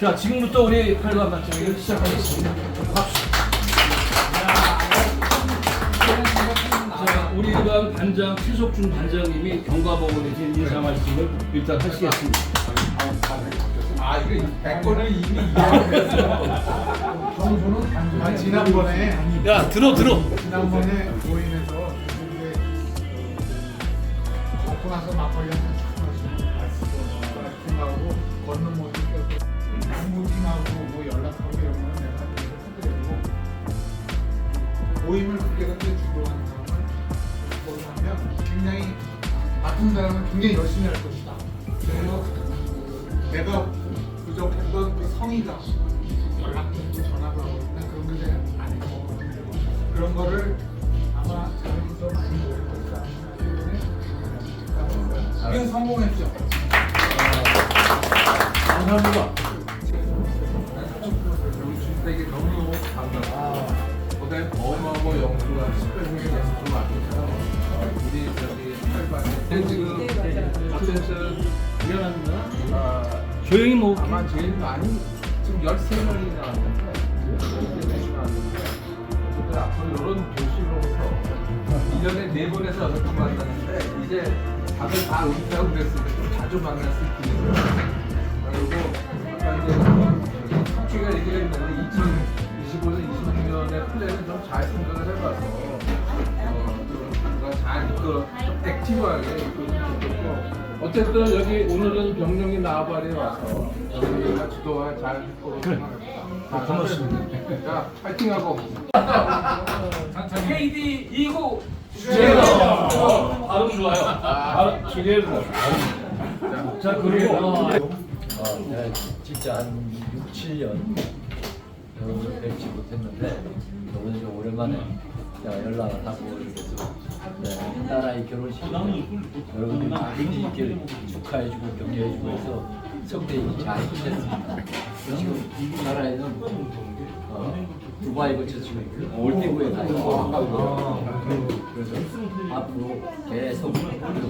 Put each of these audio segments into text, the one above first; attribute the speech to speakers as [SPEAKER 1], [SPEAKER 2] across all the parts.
[SPEAKER 1] 자, 지금부터 우리 팔관 맞추기를 시작하겠습니다. 박수. 자, 우리 반 반장 최석준 반장님이 경과법원에서 인사 말씀을 일단 하시겠습니다.
[SPEAKER 2] 아 이거 100번을 이미 이야기했어. 아 지난번에
[SPEAKER 1] 야, 들어 들어.
[SPEAKER 2] 지난번에 모임에서 이제 먹고 나서 막걸리 한잔 촥 마시고 말씀도 팀하고 걷는 모습 굉장히 맡은 사람은 굉장히 열심히 할 것이다. 그래서 내가 부족했던 그 성의가 연락도 전화도 하고 있나 그런 게 이제 아니고 그런 거를 아마 자기도 많이 모를 것이다. 이건 성공했죠.
[SPEAKER 1] 감사합니다.
[SPEAKER 3] 우리 주택이 너무 반가워. 그다음에 어마어마 영수가 지금 어쨌든
[SPEAKER 1] 미안합니다.
[SPEAKER 3] 아,
[SPEAKER 1] 조용히 먹을게.
[SPEAKER 3] 아마 제일 많이 지금 13명이 나왔는데 13명이 나왔는데 어쨌든 앞으로 이런 도시로서 1년에 4번에서 6번 만나는데 이제 다들 다 은퇴하고 그랬으니까 좀 자주 만날 수 있거든요. 그리고 아까 이제 석기가 얘기를 했는데 2025년, 26년의 플랜을 좀 잘 생각을 해봐서 어, 좀 뭔가 잘 이끌어, 좀 액티브하게 좋겠고 어쨌든 여기 오늘은 병령이 나발에 와서 저희가 주도가 잘 했다고 생각합니다.
[SPEAKER 1] 아, 고맙습니다.
[SPEAKER 3] 자, 파이팅하고.
[SPEAKER 1] KD 2구 주제가 바로 좋아요. 바로 기대로. 자 그리고
[SPEAKER 4] 어, 내가 진짜 한 6, 7년 어, 뵙지 못했는데 오늘 좀 오랜만에 연락을 하고 이렇게 해서 네, 딸아이 결혼식 여러분들이 많이 이렇게 축하해주고 격려해주고 해서 성대히 잘 끝냈습니다. 지금 딸아이는 어, 두바이 거쳐 지금 올디브에 가 있고 그래서 앞으로 계속 그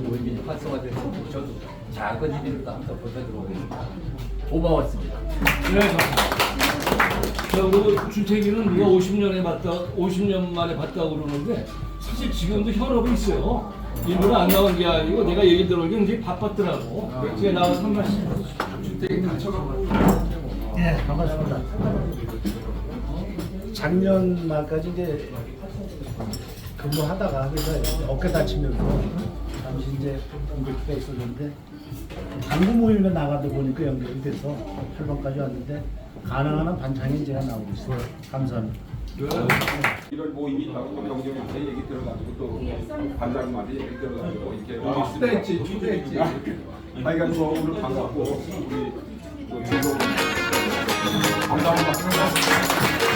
[SPEAKER 4] 모임이 활성화돼서 저도 작은 힘이라도 한번 보태도록. 고마웠습니다.
[SPEAKER 1] 네. 자, 그리고 주택이는 누가 50년에 봤다, 50년 만에 봤다고 그러는데 사실 지금도 현업이 있어요. 일부러 안 나온 게 아니고 내가 얘기 들어보니 굉장히 바빴더라고. 그래서 나와서 한 말씀.
[SPEAKER 3] 주택이 다쳐가고
[SPEAKER 5] 네, 반갑습니다. 작년 말까지 이제 근무하다가 그래서 어깨 다치면서 잠시 이제 공격기가 있었는데 당구 모임에 나가다 보니까 연결이 돼서 8번까지 왔는데 가능한 한 반찬이 제가 나오고 있어요. 감사합니다.
[SPEAKER 6] 이런 모임이 있다고 또 경정한테 얘기 들어가지고 또 반장님한테 얘기 들어가지고 이렇게
[SPEAKER 3] 아, 초대했지, 초대했지.
[SPEAKER 6] 하여간 뭐 오늘 반갑고 우리 또 즐거운 감사합니다.